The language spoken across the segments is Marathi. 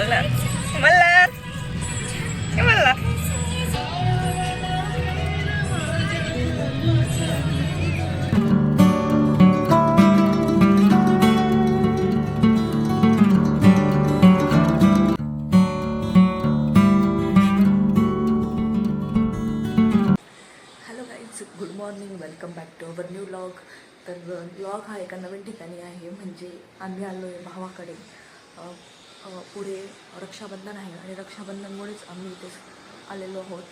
मल्हार मल्हार हे Malhar good morning welcome back to our new blog तर ब्लॉग हा एका नवीन ठिकाणी आहे म्हणजे आम्ही आलो आहे भावाकडे पुढे रक्षाबंधन आहे आणि रक्षाबंधनमुळेच आम्ही इथे आलेलो आहोत.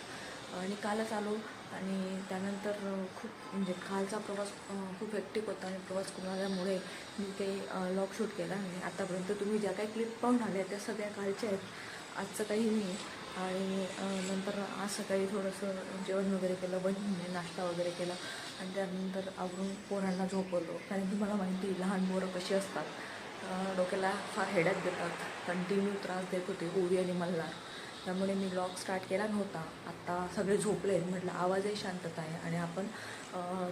आणि कालच आलो आणि त्यानंतर खूप म्हणजे कालचा प्रवास खूप हेक्टिक होता आणि प्रवास करून मी ते लॉग शूट केला आणि आतापर्यंत तुम्ही ज्या काही क्लिप पाहून आल्या त्या सगळ्या कालच्या आहेत. आजचं काही नाही. आणि नंतर आज सकाळी थोडंसं जेवण वगैरे केलं बहिणीने नाश्ता वगैरे केला आणि त्यानंतर आवरून पोरांना झोपवलो. कारण की मला माहिती आहे, लहान पोरं कशी असतात. डोक्याला फार हेडॅक देतात. कंटिन्यू त्रास देत होते ओवी आणि मल्हार. त्यामुळे मी ब्लॉग स्टार्ट केला नव्हता. आत्ता सगळे झोपले म्हटलं आवाजही शांतता आहे आणि आपण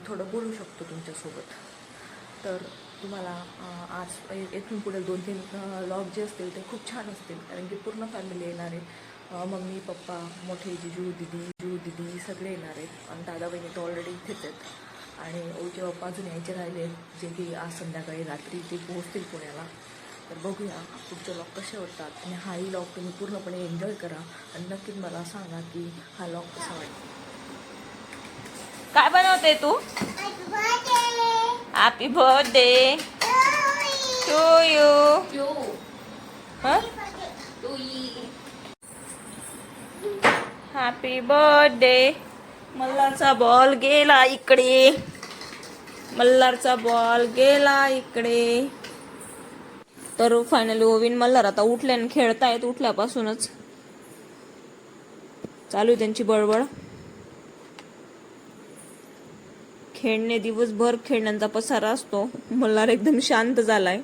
थोडं बोलू शकतो तुमच्यासोबत. तर तुम्हाला आज येथून पुढे दोन तीन लॉग जे असतील ते खूप छान असतील. कारण की पूर्ण फॅमिली येणार आहे. मम्मी पप्पा मोठे जिजू दिदी जिजू दिदी सगळे येणार आहेत. आणि दादा बहिणी तर ऑलरेडी इथेच आहेत. आणि ओचे पप्पा अजून यायचे राहिले जे की आज संध्याकाळी रात्री ते पोहोचतील पुण्याला. तर बघूया पुढचे लॉग कसे वाटतात. आणि हाही लॉग तुम्ही पूर्णपणे एन्जॉय करा. आणि नक्कीच मला सांगा की हा लॉग कसा वाटतो. काय बनवते तू? Happy birthday to you happy birthday मल्हारचा ball गेला इकडे. मल्हारचा बॉल गेला इकडे. तर फायनली ओविन मल्हार आता उठल्याने खेळतायत उठल्यापासूनच. चालू त्यांची बळबळ. खेळणे दिवसभर खेळण्यांचा पसारा असतो. मल्हार एकदम शांत झालाय.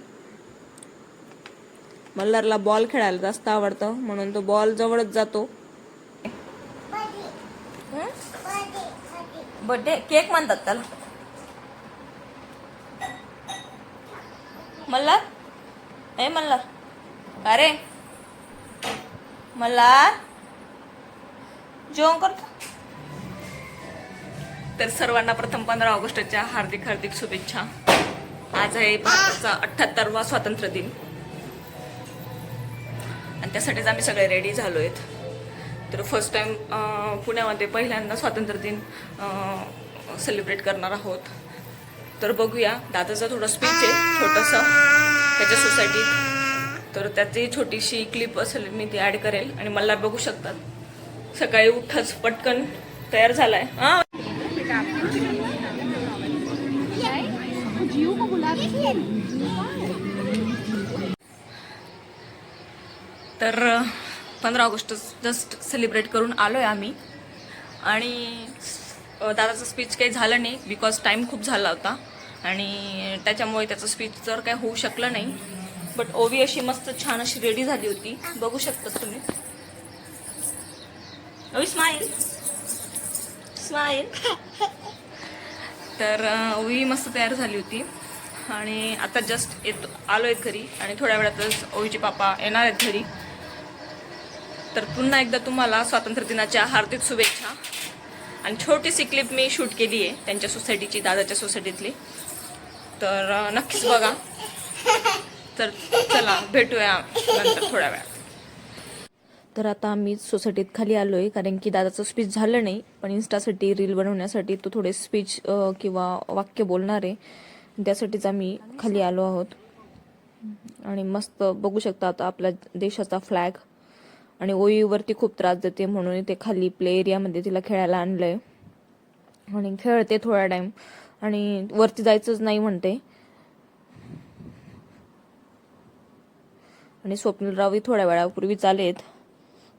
मल्हारला बॉल खेळायला जास्त आवडतं म्हणून तो बॉल जवळच जातो. बर्थडे केक म्हणतात त्याला. मल्हार? ए मल्हार. अरे मल्हार? जेवण करतो? तर सर्वांना प्रथम पंधरा ऑगस्टच्या हार्दिक हार्दिक शुभेच्छा. आज आहे भारताचा अठ्ठ्याहत्तरवा स्वातंत्र्य दिन आणि त्यासाठीच आम्ही सगळे रेडी झालो आहेत तर फर्स्ट टाइम पुण्यामध्ये पहिल्यांदा स्वातंत्र्य दिन सेलिब्रेट करणार आहोत. तर बघूया दादाचा थोडा स्पीच आहे छोटंसं त्याच्या सोसायटीत तर त्याची छोटीशी क्लिप असेल मी ती ॲड करेल. आणि मला बघू शकतात. सकाळी उठच पटकन तयार झालाय. हा? तर पंधरा ऑगस्ट जस्ट सेलिब्रेट करून आलो आहे आम्ही. आणि दादाचं स्पीच काही झालं नाही बिकॉज टाईम खूप झाला होता. आणि त्याच्यामुळे त्याचं स्पीच तर काही होऊ शकलं नाही. बट ओवी अशी मस्त छान अशी रेडी झाली होती. बघू शकतात तुम्ही. ओवी स्माईल स्माईल तर ओवी मस्त तयार झाली होती. आणि आता जस्ट येतो आलो आहेत घरी. आणि थोड्या वेळातच ओवीचे पापा येणार आहेत घरी. तर पुन्हा एकदा तुम्हाला स्वातंत्र्य दिनाच्या हार्दिक शुभेच्छा. आणि छोटीशी क्लिप मी शूट केली आहे त्यांच्या सोसायटीची दादाच्या सोसायटीतली तर नक्कीच बघा. तर चला भेटूया नंतर थोड्या वेळात. तर आता आम्ही सोसायटीत खाली आलो आहे कारण की दादाचं स्पीच झालं नाही पण इन्स्टासाठी रील बनवण्यासाठी तो थोडे स्पीच किंवा वाक्य बोलणार आहे. त्यासाठीच आम्ही खाली आलो आहोत. आणि मस्त बघू शकता आता आपल्या देशाचा फ्लॅग आणि ओईवरती खूप त्रास देते म्हणून ते खाली प्ले एरियामध्ये तिला खेळायला आणलंय. आणि खेळते थोडा टाइम आणि वरती जायचंच नाही म्हणते. आणि स्वप्नीलरावही थोड्या वेळापूर्वी चालेत.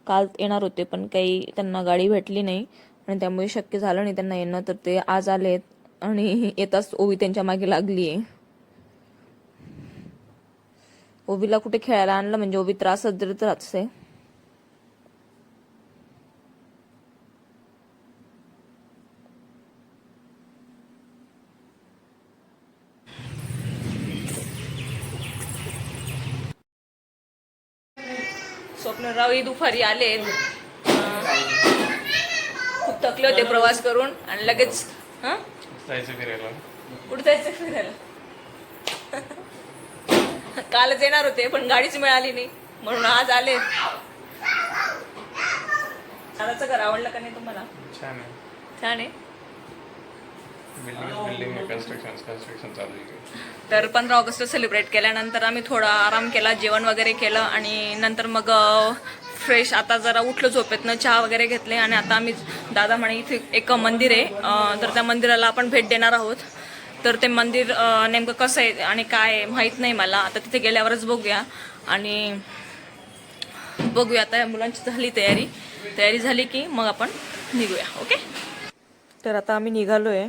काल येणार होते पण काही त्यांना गाडी भेटली नाही. आणि त्यामुळे शक्य झालं नाही त्यांना येणं तर ते आज आलेत. आणि येताच ओवी त्यांच्या मागे लागली आहे ओवीला कुठे खेळायला आणलं? म्हणजे ओवी त्रासच देत राहते स्वप्नरावही दुपारी आलेत अं, खूप थकले होते प्रवास करून आणि लगेच हां? जायचं फिरायला. कुठे जायचं फिरायला. कालच येणार होते पण गाडीच मिळाली नाही. म्हणून आज आले. दादाचं घर आवडलं का नाही तुम्हाला? छान आहे. छान आहे. तर पंधरा ऑगस्ट सेलिब्रेट केल्यानंतर आम्ही थोडा आराम केला जेवण वगैरे केलं आणि नंतर मग फ्रेश आता जरा उठलो झोपेतनं चहा वगैरे घेतले आणि आता आम्ही दादा म्हणे इथे एक मंदिर आहे तर त्या मंदिराला आपण भेट देणार आहोत. तर ते मंदिर नेमकं कसं आहे आणि काय आहे माहीत नाही मला. आता तिथे गेल्यावरच बघूया. आणि बघूया आता या मुलांची झाली तयारी. तयारी झाली की मग आपण निघूया ओके? तर आता आम्ही निघालो आहे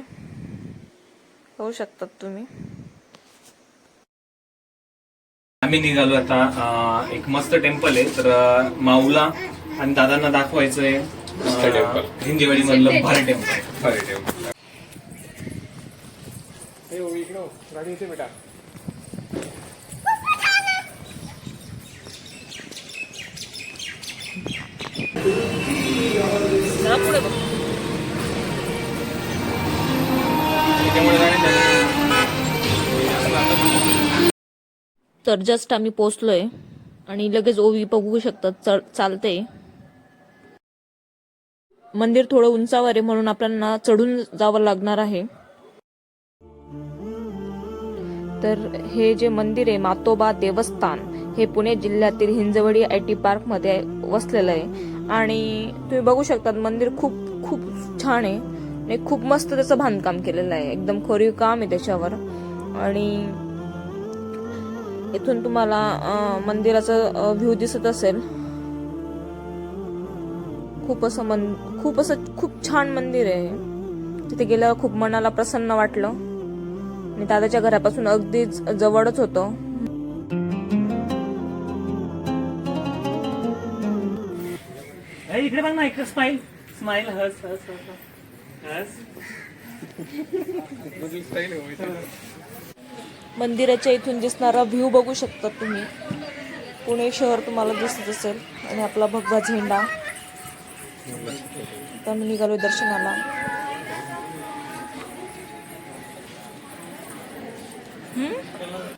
पाहू शकतात तुम्ही. आम्ही निघालो आता एक मस्त टेम्पल आहे. तर माऊला आणि दादांना दाखवायचंय. हिंजेवाडी मधलं भारी टेम्पल. गाडी येते तर जस्ट आम्ही पोचलोय आणि लगेच ओवी बघू शकतात चालते. मंदिर थोडं उंचावर आहे म्हणून आपल्याला चढून जावं लागणार आहे. तर हे जे मंदिर आहे मातोबा देवस्थान हे पुणे जिल्ह्यातील हिंजवडी आय टी पार्कमध्ये वसलेलं आहे. आणि तुम्ही बघू शकतात मंदिर खूप खूप छान आहे. आणि खूप मस्त त्याचं बांधकाम केलेलं आहे. एकदम खोरीव काम आहे त्याच्यावर. आणि इथून तुम्हाला मंदिराचा व्ह्यू दिसत असेल. खूप असं मन खूप असं खूप छान मंदिर आहे. तिथे गेल्यावर खूप मनाला प्रसन्न वाटलं. आणि दादाच्या घरापासून अगदीच जवळच होतं. ए, इकडे बघ ना इकडे स्माईल स्माईल हस हस हस हस मंदिराच्या इथून दिसणारा व्ह्यू बघू शकता तुम्ही. पुणे शहर तुम्हाला दिसत असेल. आणि आपला भगवा झेंडा. आता आम्ही निघालो दर्शनाला?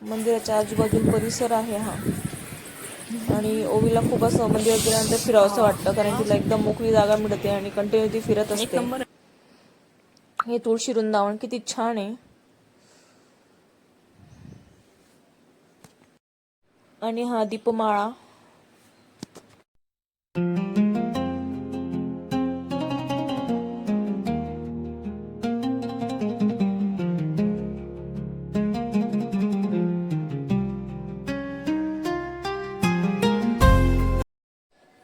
मंदिराच्या आजूबाजूला परिसर आहे हा. आणि ओवीला खूप असं मंदिरात गेल्यानंतर फिरावंसं वाटतं. कारण तिला एकदम मोकळी जागा मिळते आणि कंटिन्यू ती फिरत असते. हे तुळशी वृंदावन किती छान आहे. आणि हा दीपमाळा.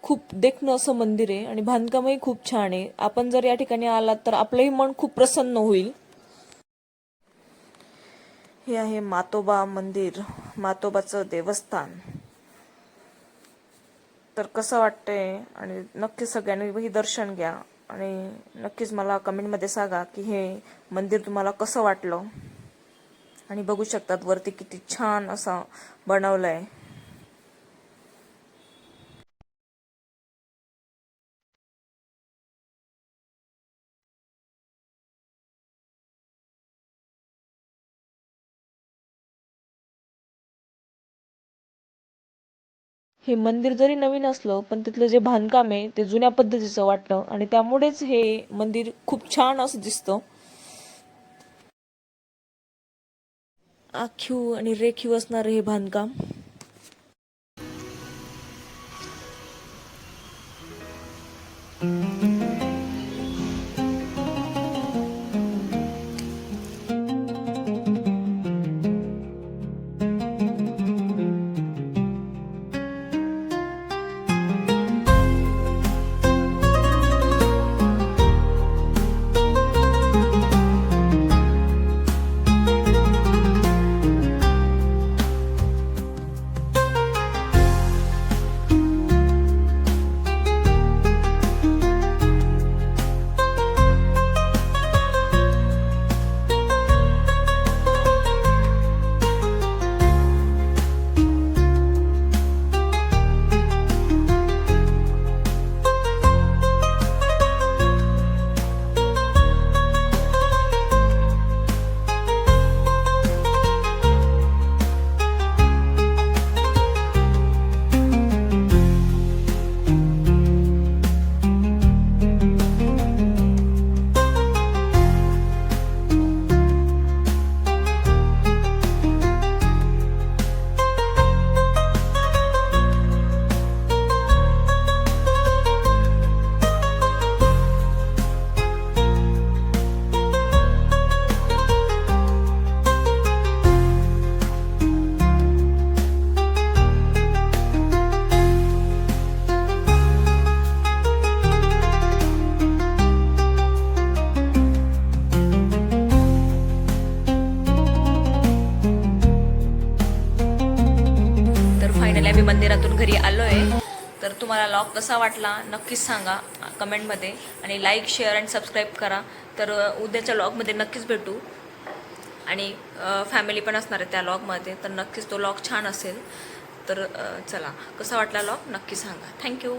खूप देखणं असं मंदिर आहे आणि बांधकामही खूप छान आहे. आपण जर या ठिकाणी आलात तर आपलंही मन खूप प्रसन्न होईल. हे आहे मातोबा मंदिर मातोबाचं देवस्थान. तर कसं वाटतंय? आणि नक्की सगळ्यांनी ही दर्शन घ्या. आणि नक्कीच मला कमेंटमध्ये सांगा की हे मंदिर तुम्हाला कसं वाटलं? आणि बघू शकतात वरती किती छान असं बनवलं आहे हे मंदिर जरी नवीन असलं पण तिथलं जे बांधकाम आहे ते जुन्या पद्धतीचं वाटतं आणि त्यामुळेच हे मंदिर खूप छान असं दिसतं. आखीव आणि रेखीव असणारं हे बांधकाम. आलो आहे तर तुम्हाला लॉग कसा वाटला नक्कीच सांगा कमेंटमध्ये आणि लाईक शेअर अँड सबस्क्राईब करा. तर उद्याच्या लॉगमध्ये नक्कीच भेटू. आणि फॅमिली पण असणार आहे त्या लॉगमध्ये तर नक्कीच तो लॉग छान असेल. तर चला कसा वाटला लॉग नक्की सांगा. थँक्यू